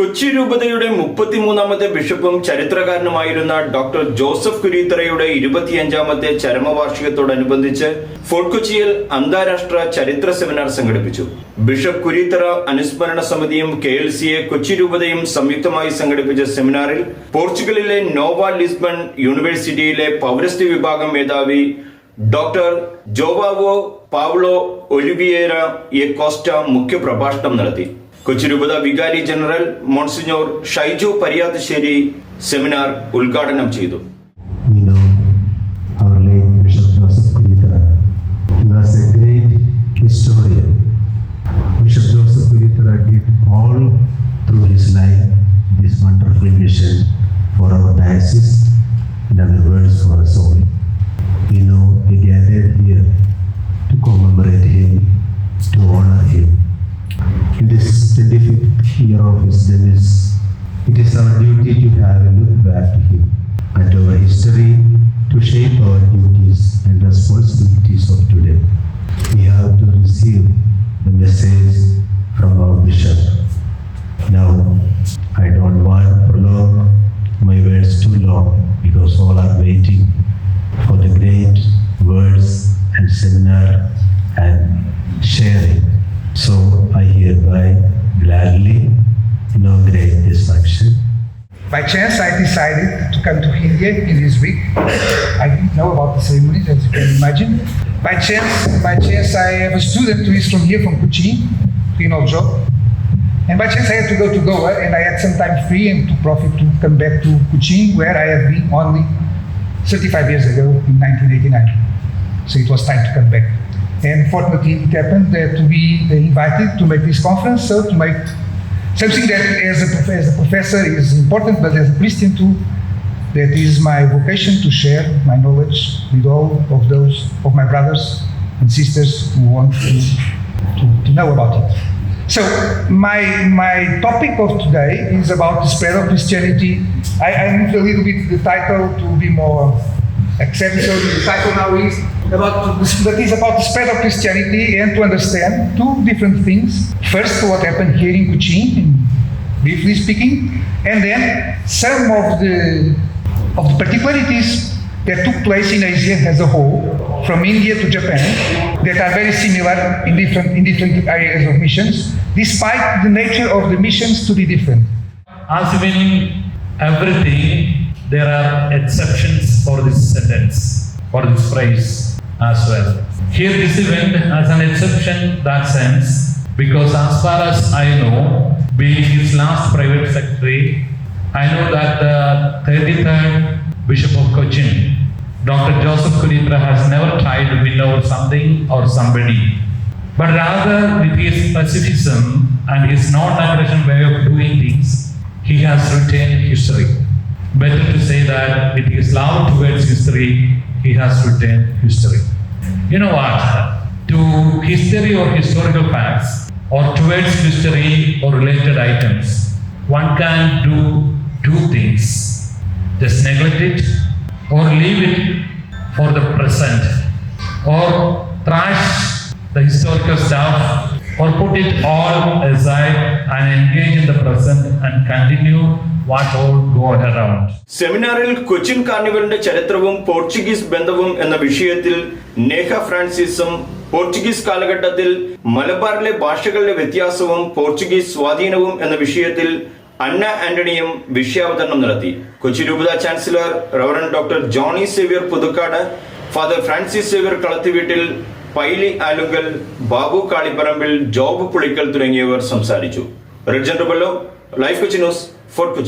കൊച്ചി രൂപതയുടെ മുപ്പത്തിമൂന്നാമത്തെ ബിഷപ്പും ചരിത്രകാരനുമായിരുന്ന ഡോക്ടർ ജോസഫ് കുരീത്തറയുടെ ഇരുപത്തിയഞ്ചാമത്തെ ചരമവാർഷികത്തോടനുബന്ധിച്ച് ഫോർട്ട് കൊച്ചിയിൽ അന്താരാഷ്ട്ര ചരിത്ര സെമിനാർ സംഘടിപ്പിച്ചു. ബിഷപ്പ് കുരീത്തറ അനുസ്മരണ സമിതിയും K L C A Kochi രൂപതയും സംയുക്തമായി സംഘടിപ്പിച്ച സെമിനാറിൽ പോർച്ചുഗലിലെ നോവ ലിസ്ബൺ യൂണിവേഴ്സിറ്റിയിലെ പൗരസ്ത്യ വിഭാഗം മേധാവി doctor Joao Paulo Oliveira e Costa മുഖ്യപ്രഭാഷണം നടത്തി. കൊച്ചി രൂപത വികാരി general monsignor Shaiju Pariyathassery seminar ഉദ്ഘാടനം ചെയ്തു for our diocese, in other words, for us all. Of his demise, it is our duty to have a look back to him and our history to shape our duties and responsibilities of today. We have to receive the message from our bishop. Now, I don't want to prolong my words too long because all are waiting for the great words and seminar and sharing. So I hereby gladly this function. By chance, I decided to come to India in this week. I didn't know about the ceremonies, as you can imagine. By chance, by chance, I have a student who is from here, from Kuching, Rinaldo. And by chance, I had to go to Goa, and I had some time free and to profit to come back to Kuching, where I have been only 35 years ago in 1989. So it was time to come back. And fortunately, it happened that to be invited to make this conference, so to make something that as a, as a professor is important, but as a Christian too, that is my vocation to share my knowledge with all of those of my brothers and sisters who want to, to, to know about it. So my my topic of today is about the spread of Christianity. I, I moved a little bit the title to be more accepted. So the title now is about that is about the spread of Christianity and to understand two different things. First, what happened here in Kuching, briefly speaking, and then some of the of the particularities that took place in Asia as a whole, from India to Japan, that are very similar in different in different areas of missions, despite the nature of the missions to be different. As in everything, there are exceptions for this sentence, for this phrase as well. Here, this event has an exception that sense because, as far as I know, being his last private secretary, I know that the 33rd Bishop of Cochin, Dr. Joseph Kulitra, has never tried to win over something or somebody but rather with his pacifism and his non-aggression way of doing things, he has retained history. Better to say that with his love towards history, he has retained history. You know what? To history or historical facts, or towards history or related items, one can do two things. Just neglect it or leave it for the present or trash the historical stuff or put it all aside and engage in the present and continue what all go around സെമിനാറിൽ കൊച്ചിൻ കാർണിവലിന്റെ ചരിത്രവും Portuguese ബന്ധവും എന്ന വിഷയത്തിൽ Neha ഫ്രാൻസിസും Portuguese കാലഘട്ടത്തിൽ മലബാറിലെ ഭാഷകളുടെ വ്യത്യാസവും Portuguese സ്വാധീനവും എന്ന വിഷയത്തിൽ അന്ന ആന്റണിയും വിഷയാവതരണം നടത്തി. കൊച്ചി രൂപത chancellor reverend doctor Johny Xavier Puthukkad father Francis Xavier Kalathiveettil Paily Alunkal Babu Kalipparambil Job Pulickal തുടങ്ങിയവർ സംസാരിച്ചു. Rijen Rubello life Kochi news four two